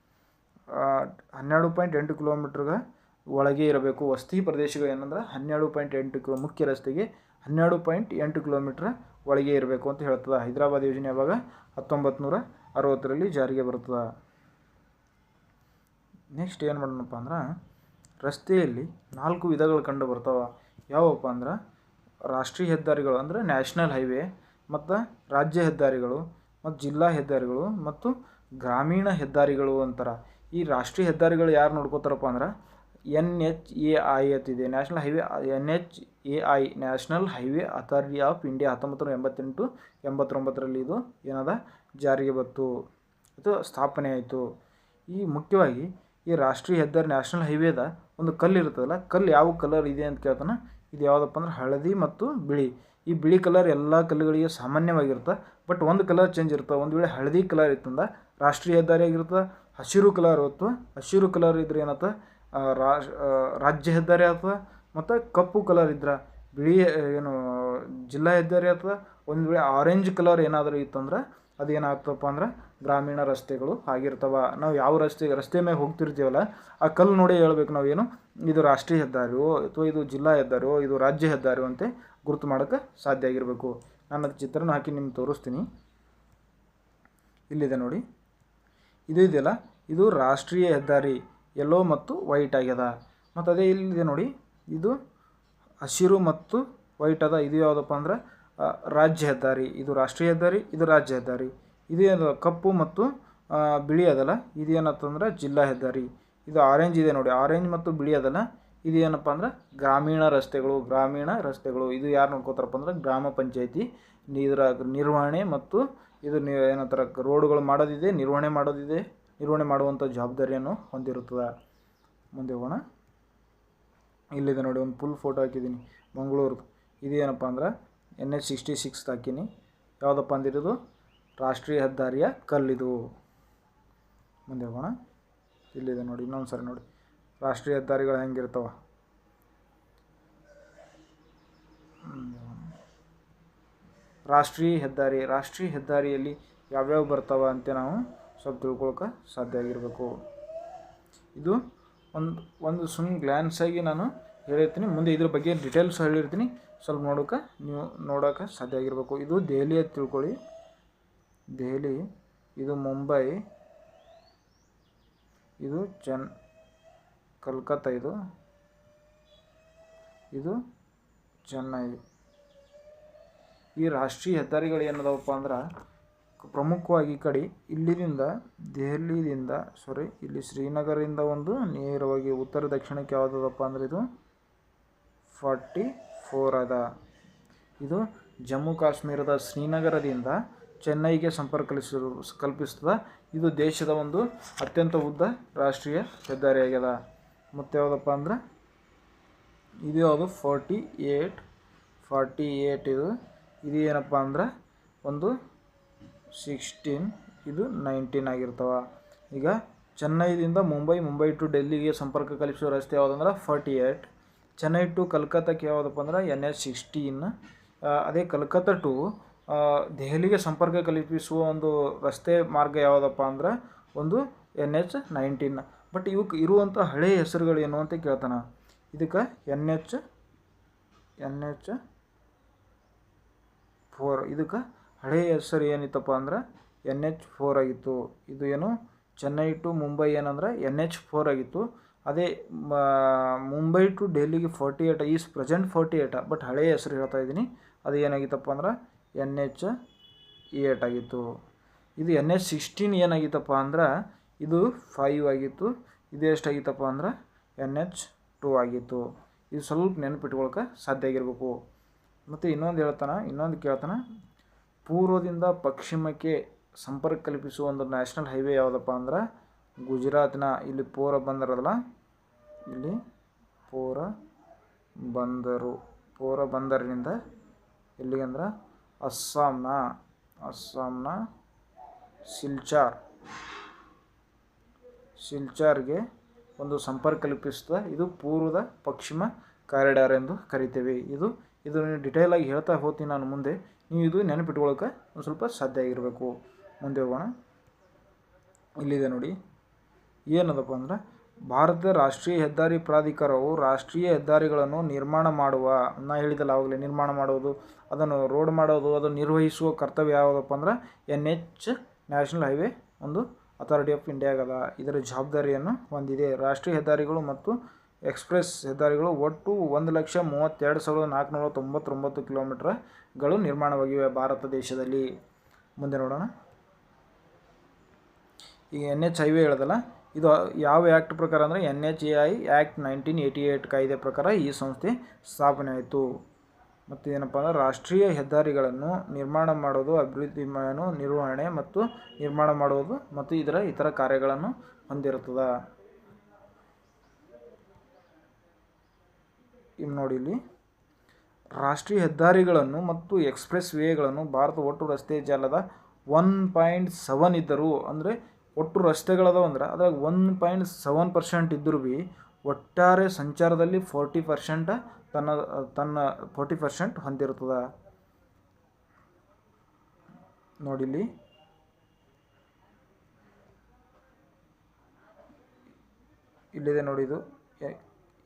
ಹನ್ನೆರಡು ಪಾಯಿಂಟ್ ಎಂಟು ಕಿಲೋಮೀಟ್ರ್ಗೆ ಒಳಗೆ ಇರಬೇಕು. ವಸ್ತಿ ಪ್ರದೇಶಗಳು ಏನಂದ್ರೆ ಹನ್ನೆರಡು ಪಾಯಿಂಟ್ ಎಂಟು ಕಿಲೋ, ಮುಖ್ಯ ರಸ್ತೆಗೆ ಹನ್ನೆರಡು ಪಾಯಿಂಟ್ ಎಂಟು ಕಿಲೋಮೀಟ್ರ್ ಒಳಗೆ ಇರಬೇಕು ಅಂತ ಹೇಳ್ತದೆ. ಹೈದರಾಬಾದ್ ಯೋಜನೆ ಯಾವಾಗ? ಹತ್ತೊಂಬತ್ತು ನೂರ ಅರವತ್ತರಲ್ಲಿ ಜಾರಿಗೆ ಬರ್ತದೆ. ನೆಕ್ಸ್ಟ್ ಏನು ಮಾಡೋಣಪ್ಪ ಅಂದ್ರೆ, ರಸ್ತೆಯಲ್ಲಿ ನಾಲ್ಕು ವಿಧಗಳು ಕಂಡು ಬರ್ತಾವೆ. ಯಾವಪ್ಪ ಅಂದ್ರೆ, ರಾಷ್ಟ್ರೀಯ ಹೆದ್ದಾರಿಗಳು ಅಂದರೆ ನ್ಯಾಷನಲ್ ಹೈವೇ ಮತ್ತು ರಾಜ್ಯ ಹೆದ್ದಾರಿಗಳು ಮತ್ತು ಜಿಲ್ಲಾ ಹೆದ್ದಾರಿಗಳು ಮತ್ತು ಗ್ರಾಮೀಣ ಹೆದ್ದಾರಿಗಳು ಅಂತಾರೆ. ಈ ರಾಷ್ಟ್ರೀಯ ಹೆದ್ದಾರಿಗಳು ಯಾರು ನೋಡ್ಕೋತಾರಪ್ಪ ಅಂದ್ರೆ ಎನ್ ಎಚ್ ಎ ಐ ಅಂತಿದೆ. National highway, N H A I, national highway authority of India ಹತ್ತೊಂಬತ್ತು ನೂರ ಎಂಬತ್ತೆಂಟು, ಎಂಬತ್ತೊಂಬತ್ತರಲ್ಲಿ ಇದು ಏನದ? ಜಾರಿಗೆ ಬಂತು. ಇದು ಸ್ಥಾಪನೆ ಆಯಿತು. ಈ ಮುಖ್ಯವಾಗಿ ಈ ರಾಷ್ಟ್ರೀಯ ಹೆದ್ದಾರಿ ನ್ಯಾಷನಲ್ ಹೈವೇದ ಒಂದು ಕಲ್ಲು ಇರ್ತದಲ್ಲ, ಕಲ್ಲು ಯಾವ ಕಲರ್ ಇದೆ ಅಂತ ಕೇಳ್ತಾನೆ. ಇದು ಯಾವುದಪ್ಪ ಅಂದ್ರೆ ಹಳದಿ ಮತ್ತು ಬಿಳಿ. ಈ ಬಿಳಿ ಕಲರ್ ಎಲ್ಲ ಕಲ್ಲುಗಳಿಗೆ ಸಾಮಾನ್ಯವಾಗಿರುತ್ತೆ. ಬಟ್ ಒಂದು ಕಲರ್ ಚೇಂಜ್ ಇರ್ತವೆ ಒಂದು ವೇಳೆ ಹಳದಿ ಕಲರ್ ಇತ್ತಂದ ರಾಷ್ಟ್ರೀಯ ಹೆದ್ದಾರಿ ಆಗಿರುತ್ತೆ. ಹಸಿರು ಕಲರ್ ಇತ್ತು. ಹಸಿರು ಕಲರ್ ಇದ್ರೆ ಏನತ್ತ? ರಾಜ್ಯ ಹೆದ್ದಾರಿ ಆಯ್ತದ ಮತ್ತು ಕಪ್ಪು ಕಲರ್ ಇದ್ರೆ ಬಿಳಿ ಏನು, ಜಿಲ್ಲಾ ಹೆದ್ದಾರಿ ಆಯ್ತದ ಒಂದು ವೇಳೆ ಆರೆಂಜ್ ಕಲರ್ ಏನಾದರೂ ಇತ್ತಂದ್ರೆ ಅದು ಏನಾಗ್ತಪ್ಪ ಅಂದ್ರೆ ಗ್ರಾಮೀಣ ರಸ್ತೆಗಳು ಆಗಿರ್ತವೆ. ನಾವು ಯಾವ ರಸ್ತೆ ರಸ್ತೆ ಮೇಲೆ ಹೋಗ್ತಿರ್ತೀವಲ್ಲ, ಆ ಕಲ್ಲು ನೋಡಿ ಹೇಳ್ಬೇಕು ನಾವೇನು? ಇದು ರಾಷ್ಟ್ರೀಯ ಹೆದ್ದಾರಿಯೋ, ಅಥವಾ ಇದು ಜಿಲ್ಲಾ ಹೆದ್ದಾರಿಯೋ, ಇದು ರಾಜ್ಯ ಹೆದ್ದಾರಿಯೋ ಅಂತ ಗುರುತು ಮಾಡೋಕ್ಕೆ ಸಾಧ್ಯ ಆಗಿರಬೇಕು. ನಾನು ಅದು ಚಿತ್ರನ ಹಾಕಿ ನಿಮ್ಗೆ ತೋರಿಸ್ತೀನಿ. ಇಲ್ಲಿದೆ ನೋಡಿ. ಇದು ಇದೆಯಲ್ಲ? ಇದು ರಾಷ್ಟ್ರೀಯ ಹೆದ್ದಾರಿ. ಎಲ್ಲೋ ಮತ್ತು ವೈಟ್ ಆಗ್ಯದ. ಮತ್ತು ಅದೇ ಇಲ್ಲಿದೆ ನೋಡಿ. ಇದು ಹಸಿರು ಮತ್ತು ವೈಟ್ ಅದ. ಇದು ಯಾವುದಪ್ಪ ಅಂದ್ರೆ ರಾಜ್ಯ ಹೆದ್ದಾರಿ. ಇದು ರಾಷ್ಟ್ರೀಯ ಹೆದ್ದಾರಿ, ಇದು ರಾಜ್ಯ ಹೆದ್ದಾರಿ. ಇದು ಕಪ್ಪು ಮತ್ತು ಬಿಳಿ ಅದಲ್ಲ? ಇದು ಏನಂತಂದ್ರೆ, ಜಿಲ್ಲಾ ಹೆದ್ದಾರಿ. ಇದು ಆರೆಂಜ್ ಇದೆ ನೋಡಿ. ಆರೆಂಜ್ ಮತ್ತು ಬಿಳಿ ಅದಲ್ಲ? ಇದು ಏನಪ್ಪ ಅಂದ್ರೆ ಗ್ರಾಮೀಣ ರಸ್ತೆಗಳು ಗ್ರಾಮೀಣ ರಸ್ತೆಗಳು. ಇದು ಯಾರು ನೋಡ್ಕೋತಾರಪ್ಪ ಅಂದ್ರೆ ಗ್ರಾಮ ಪಂಚಾಯತಿ ಇದರ ನಿರ್ವಹಣೆ ಮತ್ತು ಇದು ನೀವು ಏನಂತಾರೆ ರೋಡುಗಳು ಮಾಡೋದಿದೆ, ನಿರ್ವಹಣೆ ಮಾಡೋದಿದೆ, ನಿರ್ವಹಣೆ ಮಾಡುವಂಥ ಜವಾಬ್ದಾರಿಯನ್ನು ಹೊಂದಿರುತ್ತದೆ. ಮುಂದೆ ಹೋಗೋಣ. ಇಲ್ಲಿದೆ ನೋಡಿ, ಒಂದು ಫುಲ್ ಫೋಟೋ ಹಾಕಿದ್ದೀನಿ. ಮಂಗಳೂರು ಏನಪ್ಪ ಅಂದ್ರೆ ಎನ್ ಎಚ್ ಸಿಕ್ಸ್ಟಿ ಸಿಕ್ಸ್ ಹಾಕೀನಿ. ಯಾವುದಪ್ಪ ಅಂದಿರೋದು ರಾಷ್ಟ್ರೀಯ ಹೆದ್ದಾರಿಯ ಕಲ್ಲಿದು. ಮುಂದೆ ಹೋಗೋಣ. ಇಲ್ಲಿದೆ ನೋಡಿ ಇನ್ನೊಂದು ಸರಿ ನೋಡಿ. ರಾಷ್ಟ್ರೀಯ ಹೆದ್ದಾರಿಗಳು ಹೆಂಗಿರ್ತಾವ? ರಾಷ್ಟ್ರೀಯ ಹೆದ್ದಾರಿ, ರಾಷ್ಟ್ರೀಯ ಹೆದ್ದಾರಿಯಲ್ಲಿ ಯಾವ್ಯಾವ ಬರ್ತಾವ ಅಂತ ನಾವು ಸ್ವಲ್ಪ ತಿಳ್ಕೊಳಕ್ಕೆ ಸಾಧ್ಯ ಆಗಿರಬೇಕು. ಇದು ಒಂದು ಒಂದು ಸುಮ್ ಗ್ಲ್ಯಾನ್ಸಾಗಿ ನಾನು ಹೇಳಿರ್ತೀನಿ. ಮುಂದೆ ಇದ್ರ ಬಗ್ಗೆ ಡೀಟೇಲ್ಸ್ ಹೇಳಿರ್ತೀನಿ. ಸ್ವಲ್ಪ ನೋಡೋಕೆ ನೀವು ನೋಡೋಕೆ ಸಾಧ್ಯ ಆಗಿರಬೇಕು. ಇದು ದೆಹಲಿ ಅಂತ ತಿಳ್ಕೊಳ್ಳಿ. ದೆಹಲಿ, ಇದು ಮುಂಬೈ, ಇದು ಚೆನ್ ಕಲ್ಕತ್ತಾ ಇದು ಇದು ಚೆನ್ನೈ. ಈ ರಾಷ್ಟ್ರೀಯ ಹೆದ್ದಾರಿಗಳು ಏನದವಪ್ಪ ಅಂದ್ರೆ ಪ್ರಮುಖವಾಗಿ ಈ ಕಡೆ ಇಲ್ಲಿದಿಂದ ದೆಹಲಿಯಿಂದ ಸಾರಿ ಇಲ್ಲಿ ಶ್ರೀನಗರದಿಂದ ಒಂದು ನೇರವಾಗಿ ಉತ್ತರ ದಕ್ಷಿಣಕ್ಕೆ ಯಾವುದದಪ್ಪ ಅಂದ್ರೆ ಇದು? ಫಾರ್ಟಿ ಫೋರ್ ಅದ. ಇದು ಜಮ್ಮು ಕಾಶ್ಮೀರದ ಶ್ರೀನಗರದಿಂದ ಚೆನ್ನೈಗೆ ಸಂಪರ್ಕ ಕಲ್ಪಿಸ್ತದೆ. ಇದು ದೇಶದ ಒಂದು ಅತ್ಯಂತ ಉದ್ದ ರಾಷ್ಟ್ರೀಯ ಹೆದ್ದಾರಿಯಾಗಿದೆ ಮತ್ತು ಯಾವುದಪ್ಪ ಅಂದ್ರೆ ಇದು ಯಾವುದು? ಫಾರ್ಟಿ ಏಯ್ಟ್ ಫಾರ್ಟಿ ಏಯ್ಟ್ ಇದು. ಇದು ಏನಪ್ಪ ಅಂದ್ರೆ ಒಂದು ಸಿಕ್ಸ್ಟೀನ್ ಇದು ನೈನ್ಟೀನ್ ಆಗಿರ್ತವೆ. ಈಗ ಚೆನ್ನೈದಿಂದ ಮುಂಬೈ ಮುಂಬೈ ಟು ಡೆಲ್ಲಿಗೆ ಸಂಪರ್ಕ ಕಲ್ಪಿಸುವ ರಸ್ತೆ ಯಾವುದಂದ್ರೆ ಫಾರ್ಟಿ ಏಯ್ಟ್ ಚೆನ್ನೈ ಟು ಕಲ್ಕತ್ತಾಕ್ಕೆ ಯಾವುದಪ್ಪ ಅಂದ್ರೆ ಎನ್ ಎಚ್ ಸಿಕ್ಸ್ಟೀನ್ ಅದೇ ಕಲ್ಕತ್ತಾ ಟು ದೆಹಲಿಗೆ ಸಂಪರ್ಕ ಕಲ್ಪಿಸುವ ಒಂದು ರಸ್ತೆ ಮಾರ್ಗ ಯಾವುದಪ್ಪ ಅಂದ್ರೆ ಒಂದು ಎನ್ ಎಚ್ ನೈನ್ಟೀನ್ ಬಟ್ ಇವಕ್ಕೆ ಇರುವಂಥ ಹಳೆಯ ಹೆಸರುಗಳು ಏನು ಅಂತ ಕೇಳ್ತಾನೆ. ಇದಕ್ಕೆ N H N H four ಇದಕ್ಕೆ ಹಳೆಯ ಹೆಸರು ಏನಿತ್ತಪ್ಪ ಅಂದ್ರೆ ಎನ್ ಎಚ್ ಫೋರ್ ಆಗಿತ್ತು. ಇದು ಏನು? ಚೆನ್ನೈ ಟು ಮುಂಬೈ ಏನಂದ್ರೆ ಎನ್ ಎಚ್ ಫೋರ್ ಆಗಿತ್ತು. ಅದೇ ಮುಂಬೈ ಟು ಡೆಲ್ಲಿಗೆ forty eight is present forty eight but ಹಳೆಯ ಹೆಸರು ಹೇಳ್ತಾ ಇದ್ದೀನಿ. ಅದು ಏನಾಗಿತ್ತಪ್ಪ ಅಂದ್ರೆ ಎನ್ ಎಚ್ ಏಟ್ ಆಗಿತ್ತು. ಇದು ಎನ್ ಎಚ್ ಸಿಕ್ಸ್ಟೀನ್ ಏನಾಗಿತ್ತಪ್ಪ ಅಂದ್ರೆ ಇದು ಫೈವ್ ಆಗಿತ್ತು. ಇದು ಎಷ್ಟಾಗಿತ್ತಪ್ಪ ಅಂದ್ರೆ ಎನ್ ಎಚ್ ಟೂ ಆಗಿತ್ತು. ಇದು ಸ್ವಲ್ಪ ನೆನಪಿಟ್ಕೊಳಕ್ಕೆ ಸಾಧ್ಯ ಆಗಿರ್ಬೇಕು. ಮತ್ತು ಇನ್ನೊಂದು ಹೇಳ್ತಾನೆ, ಇನ್ನೊಂದು ಕೇಳ್ತಾನೆ. ಪೂರ್ವದಿಂದ ಪಶ್ಚಿಮಕ್ಕೆ ಸಂಪರ್ಕ ಕಲ್ಪಿಸುವ ಒಂದು ನ್ಯಾಷನಲ್ ಹೈವೇ ಯಾವುದಪ್ಪ ಅಂದ್ರೆ ಗುಜರಾತ್ನ ಇಲ್ಲಿ ಪೋರ ಬಂದರಲ್ಲ ಇಲ್ಲಿ ಪೋರ ಬಂದರು. ಪೋರ ಬಂದರಿನಿಂದ ಎಲ್ಲಿಗಂದ್ರೆ ಅಸ್ಸಾಂನ ಅಸ್ಸಾಂನ ಸಿಲ್ಚಾರ್. ಸಿಲ್ಚಾರ್ಗೆ ಒಂದು ಸಂಪರ್ಕ ಕಲ್ಪಿಸುತ್ತದೆ ಇದು ಪೂರ್ವದ ಪಶ್ಚಿಮ ಕಾರಿಡಾರ್ ಎಂದು ಕರಿತೇವೆ. ಇದು ಇದು ಡಿಟೇಲ್ ಆಗಿ ಹೇಳ್ತಾ ಹೋಗ್ತೀನಿ ನಾನು ಮುಂದೆ. ನೀವು ಇದು ನೆನಪಿಟ್ಕೊಳ್ಳೋಕೆ ಒಂದು ಸ್ವಲ್ಪ ಸಾಧ್ಯ ಆಗಿರಬೇಕು. ಮುಂದೆ ಹೋಗೋಣ. ಇಲ್ಲಿದೆ ನೋಡಿ. ಏನದಪ್ಪ ಅಂದ್ರೆ ಭಾರತ ರಾಷ್ಟ್ರೀಯ ಹೆದ್ದಾರಿ ಪ್ರಾಧಿಕಾರವು ರಾಷ್ಟ್ರೀಯ ಹೆದ್ದಾರಿಗಳನ್ನು ನಿರ್ಮಾಣ ಮಾಡುವ, ನಾ ಹೇಳಿದಲ್ಲ ಆವಾಗಲೇ ನಿರ್ಮಾಣ ಮಾಡೋದು ಅದನ್ನು ರೋಡ್ ಮಾಡೋದು ಅದನ್ನು ನಿರ್ವಹಿಸುವ ಕರ್ತವ್ಯ ಯಾವುದಪ್ಪ ಅಂದ್ರೆ ಎನ್ ಎಚ್ ನ್ಯಾಷನಲ್ ಹೈವೇ ಒಂದು ಅಥಾರಿಟಿ ಆಫ್ ಇಂಡಿಯಾಗದ ಇದರ ಜವಾಬ್ದಾರಿಯನ್ನು ಹೊಂದಿದೆ. ರಾಷ್ಟ್ರೀಯ ಹೆದ್ದಾರಿಗಳು ಮತ್ತು ಎಕ್ಸ್ಪ್ರೆಸ್ ಹೆದ್ದಾರಿಗಳು ಒಟ್ಟು ಒಂದು ಲಕ್ಷ ಮೂವತ್ತೆರಡು ಸಾವಿರದ ನಾಲ್ಕುನೂರ ತೊಂಬತ್ತೊಂಬತ್ತು ಕಿಲೋಮೀಟ್ರ್ಗಳು ನಿರ್ಮಾಣವಾಗಿವೆ ಭಾರತ ದೇಶದಲ್ಲಿ. ಮುಂದೆ ನೋಡೋಣ. ಈಗ ಎನ್ ಎಚ್ ಹೈವೇ ಹೇಳೋದಲ್ಲ, ಇದು ಯಾವ ಆ್ಯಕ್ಟ್ ಪ್ರಕಾರ ಅಂದರೆ N H A I act nineteen eighty eight ಕಾಯ್ದೆ ಪ್ರಕಾರ ಈ ಸಂಸ್ಥೆ ಸ್ಥಾಪನೆ ಆಯಿತು ಮತ್ತು ಏನಪ್ಪ ಅಂದ್ರೆ ರಾಷ್ಟ್ರೀಯ ಹೆದ್ದಾರಿಗಳನ್ನು ನಿರ್ಮಾಣ ಮಾಡೋದು, ಅಭಿವೃದ್ಧಿ ನಿರ್ವಹಣೆ ಮತ್ತು ನಿರ್ಮಾಣ ಮಾಡುವುದು ಮತ್ತು ಇದರ ಇತರ ಕಾರ್ಯಗಳನ್ನು ಹೊಂದಿರುತ್ತದೆ. ಇನ್ನು ನೋಡಿ ಇಲ್ಲಿ. ರಾಷ್ಟ್ರೀಯ ಹೆದ್ದಾರಿಗಳನ್ನು ಮತ್ತು ಎಕ್ಸ್ಪ್ರೆಸ್ ವೇಗಳನ್ನು ಭಾರತ ಒಟ್ಟು ರಸ್ತೆ ಜಾಲದ ಒನ್ ಪಾಯಿಂಟ್ ಸೆವೆನ್ ಇದ್ದರು, ಅಂದರೆ ಒಟ್ಟು ರಸ್ತೆಗಳದಾವ ಅಂದ್ರೆ ಅದ್ರಾಗ ಒನ್ ಪಾಯಿಂಟ್ ಸೆವೆನ್ ಪರ್ಸೆಂಟ್ ಇದ್ದರೂ ಭೀ ಒಟ್ಟಾರೆ ಸಂಚಾರದಲ್ಲಿ ಫೋರ್ಟಿ ಪರ್ಸೆಂಟ್ ತನ್ನ ತನ್ನ ಫೋರ್ಟಿ ಪರ್ಸೆಂಟ್ ಹೊಂದಿರ್ತದೆ ನೋಡಿಲ್ಲಿ. ಇಲ್ಲಿದೆ ನೋಡಿ ಇದು.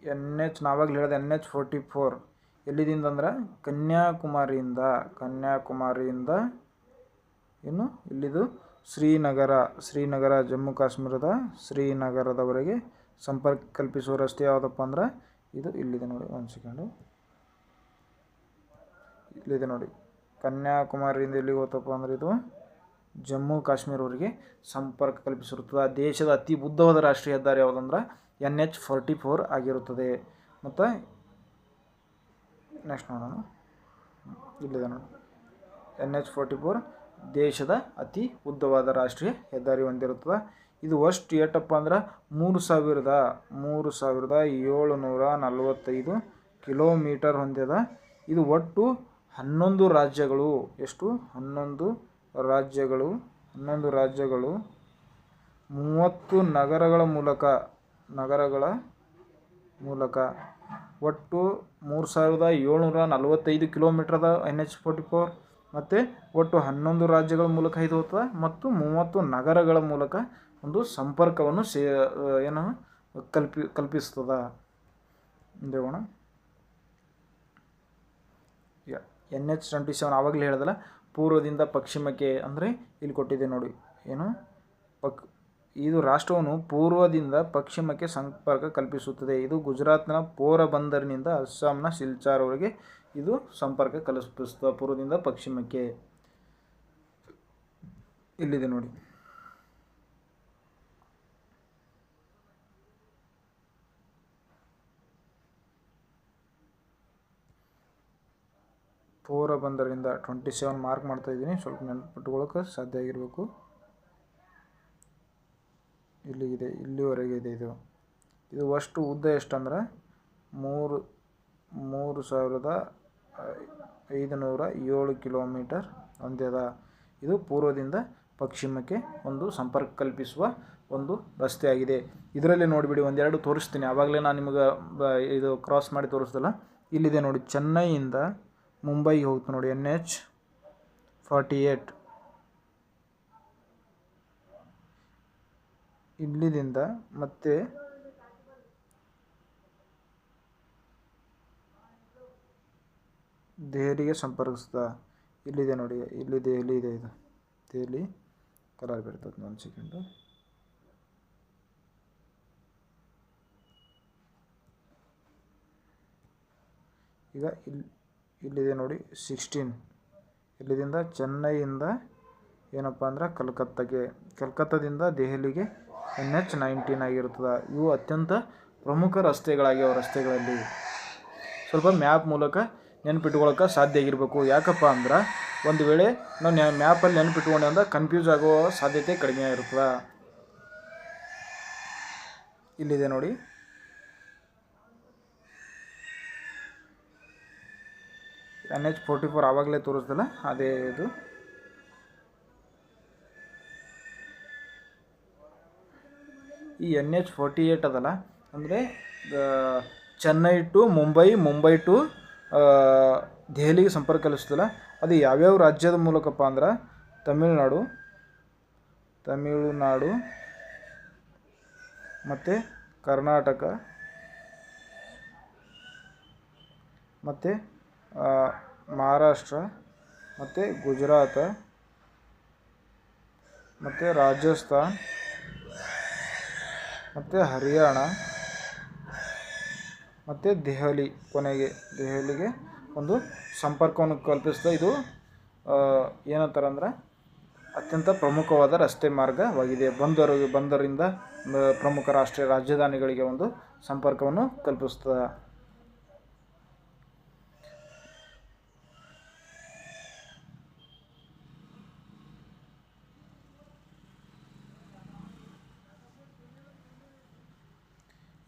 ಎನ್ ಎಚ್, ನಾವಾಗಲೇ ಹೇಳಿದೆ ಎನ್ ಎಚ್ ಫೋರ್ಟಿ ಫೋರ್. ಎಲ್ಲಿದಿಂದ ಅಂದ್ರೆ? ಕನ್ಯಾಕುಮಾರಿಯಿಂದ. ಕನ್ಯಾಕುಮಾರಿಯಿಂದ ಏನು? ಇಲ್ಲಿದು ಶ್ರೀನಗರ. ಶ್ರೀನಗರ ಜಮ್ಮು ಕಾಶ್ಮೀರದ ಶ್ರೀನಗರದವರೆಗೆ ಸಂಪರ್ಕ ಕಲ್ಪಿಸುವ ರಸ್ತೆ ಯಾವುದಪ್ಪ ಅಂದ್ರೆ? ಇದು ಇಲ್ಲಿದೆ ನೋಡಿ ಒಂದು ಸೆಕೆಂಡು ಇಲ್ಲಿದೆ ನೋಡಿ. ಕನ್ಯಾಕುಮಾರಿಯಿಂದ ಎಲ್ಲಿಗೆ ಹೋತಪ್ಪ ಅಂದರೆ ಇದು ಜಮ್ಮು ಕಾಶ್ಮೀರವರಿಗೆ ಸಂಪರ್ಕ ಕಲ್ಪಿಸಿರುತ್ತದೆ. ದೇಶದ ಅತಿ ಉದ್ದವಾದ ರಾಷ್ಟ್ರೀಯ ಹೆದ್ದಾರಿ ಯಾವುದಂದ್ರೆ ಎನ್ ಎಚ್ ಫೋರ್ಟಿ ಫೋರ್ ಆಗಿರುತ್ತದೆ. ಮತ್ತು ನೆಕ್ಸ್ಟ್ ನೋಡೋಣ. ಇಲ್ಲಿದೆ ನೋಡಿ. ಎನ್ ಎಚ್ ಫೋರ್ಟಿ ಫೋರ್ ದೇಶದ ಅತಿ ಉದ್ದವಾದ ರಾಷ್ಟ್ರೀಯ ಹೆದ್ದಾರಿ ಹೊಂದಿರುತ್ತದೆ. ಇದು ಅಷ್ಟು ಏಟಪ್ಪ ಅಂದ್ರೆ ಮೂರು ಸಾವಿರದ ಮೂರು ಸಾವಿರದ ಏಳುನೂರ ನಲವತ್ತೈದು ಕಿಲೋಮೀಟರ್ ಹೊಂದ್ಯದ. ಇದು ಒಟ್ಟು ಹನ್ನೊಂದು ರಾಜ್ಯಗಳು. ಎಷ್ಟು? ಹನ್ನೊಂದು ರಾಜ್ಯಗಳು. ಹನ್ನೊಂದು ರಾಜ್ಯಗಳು. ಮೂವತ್ತು ನಗರಗಳ ಮೂಲಕ ನಗರಗಳ ಮೂಲಕ. ಒಟ್ಟು ಮೂರು ಸಾವಿರದ ಏಳ್ನೂರ ನಲವತ್ತೈದು ಕಿಲೋಮೀಟ್ರದ ಎನ್ ಎಚ್ ಫೋರ್ಟಿ ಫೋರ್ ಮತ್ತು ಒಟ್ಟು ಹನ್ನೊಂದು ರಾಜ್ಯಗಳ ಮೂಲಕ ಇದು ಹೋಗ್ತದೆ. ಮತ್ತು ಮೂವತ್ತು ನಗರಗಳ ಮೂಲಕ ಒಂದು ಸಂಪರ್ಕವನ್ನು ಸೇ ಏನು ಕಲ್ಪಿ, ಕಲ್ಪಿಸ್ತದ. ದೇವಣ ಎನ್ ಎಚ್ ಟ್ವೆಂಟಿ ಸೆವೆನ್ ಆವಾಗಲೇ ಹೇಳಿದಲ್ಲ, ಪೂರ್ವದಿಂದ ಪಶ್ಚಿಮಕ್ಕೆ ಅಂದರೆ ಇಲ್ಲಿ ಕೊಟ್ಟಿದೆ ನೋಡಿ. ಏನು? ಪಕ್, ಇದು ರಾಷ್ಟ್ರವನ್ನು ಪೂರ್ವದಿಂದ ಪಶ್ಚಿಮಕ್ಕೆ ಸಂಪರ್ಕ ಕಲ್ಪಿಸುತ್ತದೆ. ಇದು ಗುಜರಾತ್ನ ಪೋರಬಂದರ್ನಿಂದ ಅಸ್ಸಾಂನ ಸಿಲ್ಚಾರ್ವರೆಗೆ ಇದು ಸಂಪರ್ಕ ಕಲ್ಪಿಸುತ್ತದೆ ಪೂರ್ವದಿಂದ ಪಶ್ಚಿಮಕ್ಕೆ. ಇಲ್ಲಿದೆ ನೋಡಿ. ಪೋರಬಂದರಿಂದ ಟ್ವೆಂಟಿ ಸೆವೆನ್ ಮಾರ್ಕ್ ಮಾಡ್ತಾ ಇದ್ದೀನಿ. ಸ್ವಲ್ಪ ನೆನಪಿಟ್ಕೊಳ್ಳೋಕೆ ಸಾಧ್ಯ ಆಗಿರಬೇಕು. ಇಲ್ಲಿಗಿದೆ ಇಲ್ಲಿವರೆಗೆ ಇದೆ ಇದು. ಇದು ಅಷ್ಟು ಉದ್ದ ಎಷ್ಟಂದರೆ ಮೂರು ಮೂರು ಸಾವಿರದ ಐದುನೂರ ಏಳು ಕಿಲೋಮೀಟರ್ ಹೊಂದ್ಯದ ಇದು ಪೂರ್ವದಿಂದ ಪಶ್ಚಿಮಕ್ಕೆ ಒಂದು ಸಂಪರ್ಕ ಕಲ್ಪಿಸುವ ಒಂದು ರಸ್ತೆಯಾಗಿದೆ ಇದರಲ್ಲಿ ನೋಡಿಬಿಡಿ, ಒಂದೆರಡು ತೋರಿಸ್ತೀನಿ. ಆವಾಗಲೇ ನಾನು ನಿಮಗೆ ಇದು ಕ್ರಾಸ್ ಮಾಡಿ ತೋರಿಸ್ದಲ್ಲ? ಇಲ್ಲಿದೆ ನೋಡಿ, ಚೆನ್ನೈಯಿಂದ ಮುಂಬೈಗೆ ಹೋಗ್ತು ನೋಡಿ ಎನ್ ಎಚ್ ಫಾರ್ಟಿ ಏಟ್ ಇಲ್ಲಿದಿಂದ ಮತ್ತೆ ದೆಹಲಿಗೆ ಸಂಪರ್ಕಿಸ್ದ ಇಲ್ಲಿದೆ ನೋಡಿ ಇಲ್ಲಿ ದೆಹಲಿ ಇದೆ. ಇದು ದೆಹಲಿ ಕಲರ್ ಬರ್ತದೆ ಒಂದು ಸೆಕೆಂಡು ಈಗ ಇಲ್ಲಿ ಇಲ್ಲಿದೆ ನೋಡಿ ಸಿಕ್ಸ್ಟೀನ್ ಇಲ್ಲಿದಿಂದ ಚೆನ್ನೈಯಿಂದ ಏನಪ್ಪ ಅಂದ್ರೆ ಕಲ್ಕತ್ತಾಗೆ. ಕಲ್ಕತ್ತಾದಿಂದ ದೆಹಲಿಗೆ ಎನ್ ಎಚ್ ನೈನ್ಟೀನ್ ಆಗಿರ್ತದೆ ಇವು ಅತ್ಯಂತ ಪ್ರಮುಖ ರಸ್ತೆಗಳಾಗ್ಯಾವ ರಸ್ತೆಗಳಲ್ಲಿ. ಸ್ವಲ್ಪ ಮ್ಯಾಪ್ ಮೂಲಕ ನೆನ್ಪಿಟ್ಕೊಳಕ್ಕೆ ಸಾಧ್ಯ ಆಗಿರಬೇಕು. ಯಾಕಪ್ಪ ಅಂದ್ರೆ ಒಂದು ವೇಳೆ ನಾವು ನ್ಯಾ ಮ್ಯಾಪಲ್ಲಿ ನೆನ್ಪಿಟ್ಕೊಂಡೆ ಅಂದ್ರೆ ಕನ್ಫ್ಯೂಸ್ ಆಗೋ ಸಾಧ್ಯತೆ ಕಡಿಮೆ ಇರ್ತದೆ ಇಲ್ಲಿದೆ ನೋಡಿ. ಎನ್ ಎಚ್ ಫೋರ್ಟಿ ಫೋರ್ ಆವಾಗಲೇ ತೋರಿಸ್ದಲ್ಲ, ಅದೇ ಇದು. ಈ ಎನ್ ಎಚ್ ಫೋರ್ಟಿ ಏಟ್ ಅದಲ್ಲ, ಅಂದರೆ ಚೆನ್ನೈ ಟು ಮುಂಬೈ ಮುಂಬೈ ಟು ದೆಹಲಿಗೆ ಸಂಪರ್ಕ ಕಲಿಸ್ತಲ್ಲ ಅದು ಯಾವ್ಯಾವ ರಾಜ್ಯದ ಮೂಲಕಪ್ಪ ಅಂದ್ರೆ, ತಮಿಳುನಾಡು ತಮಿಳುನಾಡು, ಮತ್ತು ಕರ್ನಾಟಕ, ಮತ್ತು ಮಹಾರಾಷ್ಟ್ರ, ಮತ್ತು ಗುಜರಾತ್, ಮತ್ತು ರಾಜಸ್ಥಾನ್, ಮತ್ತು ಹರಿಯಾಣ, ಮತ್ತು ದೆಹಲಿ ಕೊನೆಗೆ, ದೆಹಲಿಗೆ ಒಂದು ಸಂಪರ್ಕವನ್ನು ಕಲ್ಪಿಸ್ತಾ ಇದು ಏನಂತಾರೆ ಅಂದ್ರೆ ಅತ್ಯಂತ ಪ್ರಮುಖವಾದ ರಸ್ತೆ ಮಾರ್ಗವಾಗಿದೆ. ಬಂದರು, ಬಂದರಿಂದ ಪ್ರಮುಖ ರಾಷ್ಟ್ರೀಯ ರಾಜಧಾನಿಗಳಿಗೆ ಒಂದು ಸಂಪರ್ಕವನ್ನು ಕಲ್ಪಿಸ್ತದೆ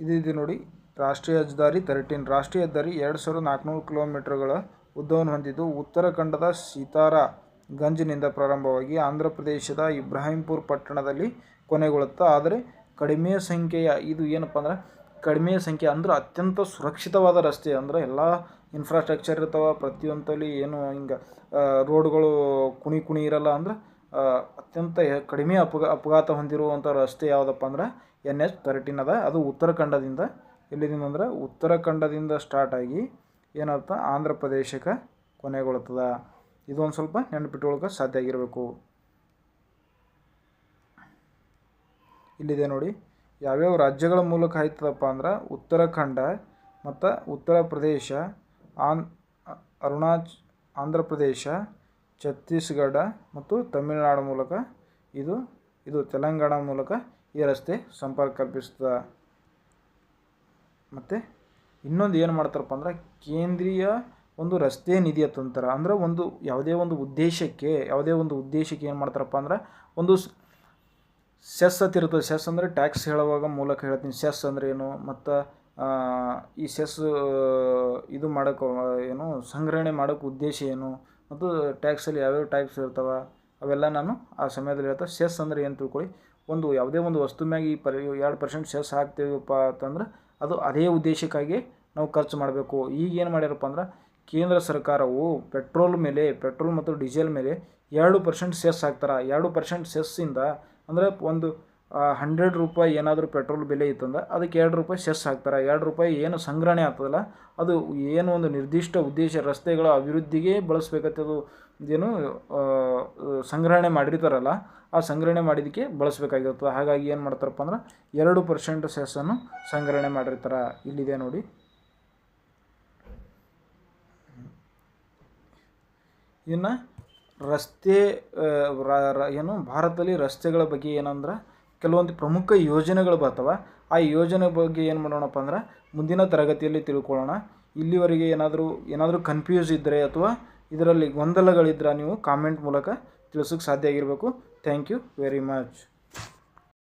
ಇದು ಇದೆ ನೋಡಿ, ರಾಷ್ಟ್ರೀಯ ಹೆದ್ದಾರಿ ತರ್ಟೀನ್ ರಾಷ್ಟ್ರೀಯ ಹೆದ್ದಾರಿ ಎರಡು ಸಾವಿರದ ನಾಲ್ಕುನೂರು ಕಿಲೋಮೀಟರ್ಗಳ ಉದ್ದವನ್ನು ಹೊಂದಿದ್ದು ಉತ್ತರಾಖಂಡದ ಸೀತಾರಾ ಗಂಜ್ನಿಂದ ಪ್ರಾರಂಭವಾಗಿ ಆಂಧ್ರ ಪ್ರದೇಶದ ಇಬ್ರಾಹಿಂಪುರ್ ಪಟ್ಟಣದಲ್ಲಿ ಕೊನೆಗೊಳ್ಳುತ್ತಾ, ಆದರೆ ಕಡಿಮೆ ಸಂಖ್ಯೆಯ ಇದು ಏನಪ್ಪ ಅಂದರೆ ಕಡಿಮೆ ಸಂಖ್ಯೆ ಅಂದ್ರೆ ಅತ್ಯಂತ ಸುರಕ್ಷಿತವಾದ ರಸ್ತೆ ಅಂದ್ರೆ ಎಲ್ಲ ಇನ್ಫ್ರಾಸ್ಟ್ರಕ್ಚರ್ ಇರ್ತಾವೆ ಪ್ರತಿಯೊಂದಲ್ಲಿ ಏನು ಹಿಂಗೆ ರೋಡ್ಗಳು ಕುಣಿ ಕುಣಿ ಇರಲ್ಲ ಅಂದ್ರೆ ಅತ್ಯಂತ ಕಡಿಮೆ ಅಪಘಾ ಅಪಘಾತ ಹೊಂದಿರುವಂಥ ರಸ್ತೆ ಯಾವುದಪ್ಪ ಅಂದ್ರೆ ಎನ್ ಎಚ್ ತರ್ಟೀನ್ ಅದ. ಅದು ಉತ್ತರಾಖಂಡದಿಂದ ಎಲ್ಲಿದಿಂದ ಅಂದ್ರೆ ಉತ್ತರಾಖಂಡದಿಂದ ಸ್ಟಾರ್ಟ್ ಆಗಿ ಏನತ್ತ ಆಂಧ್ರ ಪ್ರದೇಶಕ್ಕೆ ಕೊನೆಗೊಳ್ತದ. ಇದೊಂದು ಸ್ವಲ್ಪ ನೆನಪಿಟ್ಟುಕೊಳ್ಳೋಕೆ ಸಾಧ್ಯ ಆಗಿರಬೇಕು. ಇಲ್ಲಿದೆ ನೋಡಿ, ಯಾವ್ಯಾವ ರಾಜ್ಯಗಳ ಮೂಲಕ ಆಯ್ತದಪ್ಪ ಅಂದ್ರೆ ಉತ್ತರಾಖಂಡ ಮತ್ತು ಉತ್ತರ ಪ್ರದೇಶ, ಆನ್ ಅರುಣಾಚ್ ಆಂಧ್ರ ಪ್ರದೇಶ ಛತ್ತೀಸ್ಗಢ ಮತ್ತು ತಮಿಳುನಾಡು ಮೂಲಕ ಇದು ಇದು ತೆಲಂಗಾಣ ಮೂಲಕ ಈ ರಸ್ತೆ ಸಂಪರ್ಕ ಕಲ್ಪಿಸ್ತದೆ ಮತ್ತು ಇನ್ನೊಂದು ಏನು ಮಾಡ್ತಾರಪ್ಪ ಅಂದ್ರೆ ಕೇಂದ್ರೀಯ ಒಂದು ರಸ್ತೆ ನಿಧಿಯ ಅಂತಂತಾರೆ ಅಂದ್ರೆ ಒಂದು ಯಾವುದೇ ಒಂದು ಉದ್ದೇಶಕ್ಕೆ, ಯಾವುದೇ ಒಂದು ಉದ್ದೇಶಕ್ಕೆ ಏನು ಮಾಡ್ತಾರಪ್ಪ ಅಂದ್ರೆ ಒಂದು ಸೆಸ್ ಅಂತ ಇರ್ತದೆ. ಸೆಸ್ ಅಂದರೆ ಟ್ಯಾಕ್ಸ್ ಹೇಳುವಾಗ ಮೂಲಕ ಹೇಳ್ತೀನಿ. ಸೆಸ್ ಅಂದರೆ ಏನು? ಮತ್ತು ಈ ಸೆಸ್ ಇದು ಮಾಡೋಕ್ಕೆ ಏನು, ಸಂಗ್ರಹಣೆ ಮಾಡೋಕ್ಕೆ ಉದ್ದೇಶ ಏನು? ಮತ್ತು ಟ್ಯಾಕ್ಸಲ್ಲಿ ಯಾವ್ಯಾವ ಟೈಪ್ಸ್ ಇರ್ತಾವೆ, ಅವೆಲ್ಲ ನಾನು ಆ ಸಮಯದಲ್ಲಿ ಹೇಳ್ತಾ ಸೆಸ್ ಅಂದರೆ ಏನು ತಿಳ್ಕೊಳ್ಳಿ? ಒಂದು ಯಾವುದೇ ಒಂದು ವಸ್ತು ಮ್ಯಾಗ ಈ ಪರಿ, ಎರಡು ಪರ್ಸೆಂಟ್ ಸೆಸ್ ಹಾಕ್ತೀವಪ್ಪ ಅಂತಂದ್ರೆ ಅದು ಅದೇ ಉದ್ದೇಶಕ್ಕಾಗಿ ನಾವು ಖರ್ಚು ಮಾಡಬೇಕು. ಈಗ ಏನು ಮಾಡ್ಯಾರಪ್ಪ ಅಂದ್ರೆ, ಕೇಂದ್ರ ಸರ್ಕಾರವು ಪೆಟ್ರೋಲ್ ಮೇಲೆ ಪೆಟ್ರೋಲ್ ಮತ್ತು ಡೀಸೆಲ್ ಮೇಲೆ ಎರಡು ಪರ್ಸೆಂಟ್ ಸೆಸ್ ಹಾಕ್ತಾರೆ. ಎರಡು ಪರ್ಸೆಂಟ್ ಸೆಸ್ಸಿಂದ ಅಂದರೆ ಒಂದು ಹಂಡ್ರೆಡ್ ರೂಪಾಯಿ ಏನಾದರೂ ಪೆಟ್ರೋಲ್ ಬೆಲೆ ಇತ್ತಂದ್ರೆ ಅದಕ್ಕೆ ಎರಡು ರೂಪಾಯಿ ಸೆಸ್ ಹಾಕ್ತಾರೆ. ಎರಡು ರೂಪಾಯಿ ಏನು ಸಂಗ್ರಹಣೆ ಆಗ್ತದಲ್ಲ, ಅದು ಏನು ಒಂದು ನಿರ್ದಿಷ್ಟ ಉದ್ದೇಶ ರಸ್ತೆಗಳ ಅಭಿವೃದ್ಧಿಗೆ ಬಳಸಬೇಕಂತದು ಏನು ಸಂಗ್ರಹಣೆ ಮಾಡಿರ್ತಾರಲ್ಲ, ಆ ಸಂಗ್ರಹಣೆ ಮಾಡಿದ್ದಕ್ಕೆ ಬಳಸಬೇಕಾಗಿರ್ತದೆ. ಹಾಗಾಗಿ ಏನು ಮಾಡ್ತಾರಪ್ಪ ಅಂದ್ರೆ ಎರಡು ಪರ್ಸೆಂಟ್ ಸೆಸ್ಸನ್ನು ಸಂಗ್ರಹಣೆ ಮಾಡಿರ್ತಾರೆ. ಇಲ್ಲಿದೆ ನೋಡಿ. ಇನ್ನು ರಸ್ತೆ ಏನು, ಭಾರತದಲ್ಲಿ ರಸ್ತೆಗಳ ಬಗ್ಗೆ ಏನಂದ್ರೆ ಕೆಲವೊಂದು ಪ್ರಮುಖ ಯೋಜನೆಗಳು ಬರ್ತವೆ. ಆ ಯೋಜನೆ ಬಗ್ಗೆ ಏನು ಮಾಡೋಣಪ್ಪ ಅಂದ್ರೆ ಮುಂದಿನ ತರಗತಿಯಲ್ಲಿ ತಿಳ್ಕೊಳ್ಳೋಣ. ಇಲ್ಲಿವರೆಗೆ ಏನಾದರೂ ಏನಾದರೂ ಕನ್ಫ್ಯೂಸ್ ಇದ್ದರೆ ಅಥವಾ ಇದರಲ್ಲಿ ಗೊಂದಲಗಳಿದ್ದರೆ ನೀವು ಕಾಮೆಂಟ್ ಮೂಲಕ ತಿಳಿಸೋಕ್ಕೆ ಸಾಧ್ಯ ಆಗಿರಬೇಕು. Thank you very much